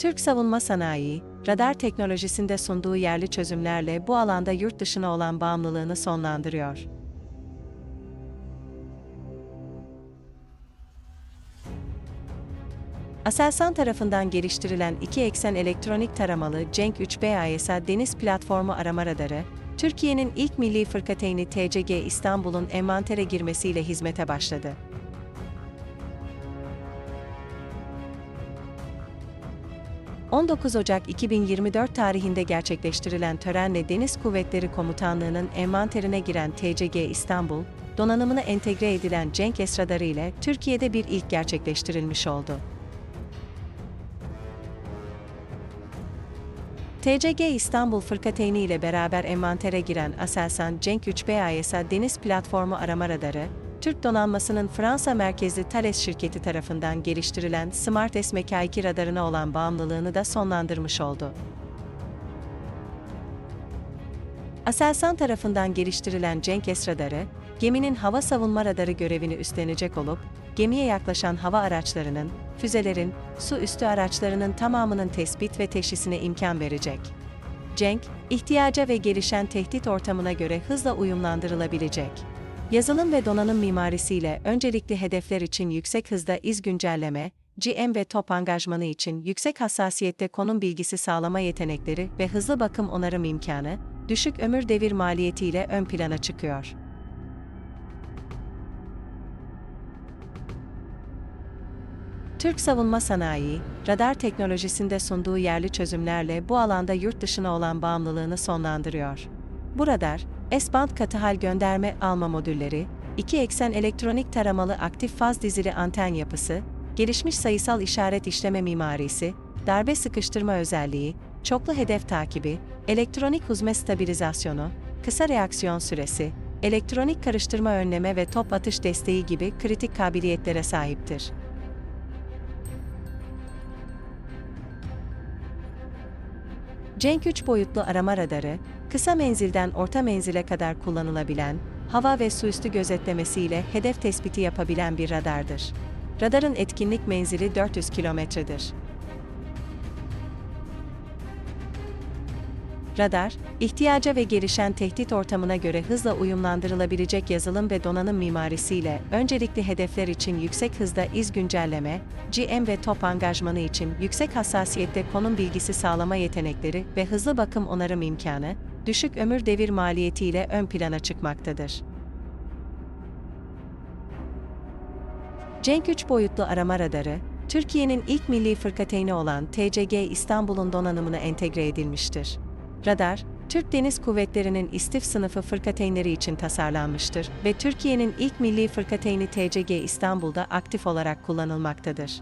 Türk savunma sanayi, radar teknolojisinde sunduğu yerli çözümlerle bu alanda yurt dışına olan bağımlılığını sonlandırıyor. Aselsan tarafından geliştirilen iki eksen elektronik taramalı Cenk 3B AESA deniz platformu arama radarı, Türkiye'nin ilk milli fırkateyni TCG İstanbul'un envantere girmesiyle hizmete başladı. ...19 Ocak 2024 tarihinde gerçekleştirilen törenle Deniz Kuvvetleri Komutanlığı'nın envanterine giren TCG İstanbul, donanımına entegre edilen Cenk S radarı ile Türkiye'de bir ilk gerçekleştirilmiş oldu. TCG İstanbul Fırkateyni ile beraber envantere giren Aselsan Cenk 3B AESA deniz platformu arama radarı, Türk donanmasının Fransa merkezli Thales şirketi tarafından geliştirilen Smart SMK2 radarına olan bağımlılığını da sonlandırmış oldu. Aselsan tarafından geliştirilen Cenk S radarı, geminin hava savunma radarı görevini üstlenecek olup, gemiye yaklaşan hava araçlarının, füzelerin, su üstü araçlarının tamamının tespit ve teşhisine imkan verecek. Cenk, ihtiyaca ve gelişen tehdit ortamına göre hızla uyumlandırılabilecek. Yazılım ve donanım mimarisiyle öncelikli hedefler için yüksek hızda iz güncelleme, GM ve top angajmanı için yüksek hassasiyette konum bilgisi sağlama yetenekleri ve hızlı bakım onarım imkanı, düşük ömür devir maliyetiyle ön plana çıkıyor. Türk savunma sanayi, radar teknolojisinde sunduğu yerli çözümlerle bu alanda yurt dışına olan bağımlılığını sonlandırıyor. Bu radar, S-band katı hal gönderme alma modülleri, iki eksen elektronik taramalı aktif faz dizili anten yapısı, gelişmiş sayısal işaret işleme mimarisi, darbe sıkıştırma özelliği, çoklu hedef takibi, elektronik huzme stabilizasyonu, kısa reaksiyon süresi, elektronik karıştırma önleme ve top atış desteği gibi kritik kabiliyetlere sahiptir. Cenk 3 boyutlu arama radarı, kısa menzilden orta menzile kadar kullanılabilen, hava ve su üstü gözetlemesiyle hedef tespiti yapabilen bir radardır. Radarın etkinlik menzili 400 kilometredir. Radar, ihtiyaca ve gelişen tehdit ortamına göre hızla uyumlandırılabilecek yazılım ve donanım mimarisiyle öncelikli hedefler için yüksek hızda iz güncelleme, GM ve top angajmanı için yüksek hassasiyette konum bilgisi sağlama yetenekleri ve hızlı bakım onarım imkanı, düşük ömür devir maliyetiyle ön plana çıkmaktadır. Cenk 3 boyutlu arama radarı, Türkiye'nin ilk milli fırkateyni olan TCG İstanbul'un donanımına entegre edilmiştir. Radar, Türk Deniz Kuvvetleri'nin istif sınıfı fırkateynleri için tasarlanmıştır ve Türkiye'nin ilk milli fırkateyni TCG İstanbul'da aktif olarak kullanılmaktadır.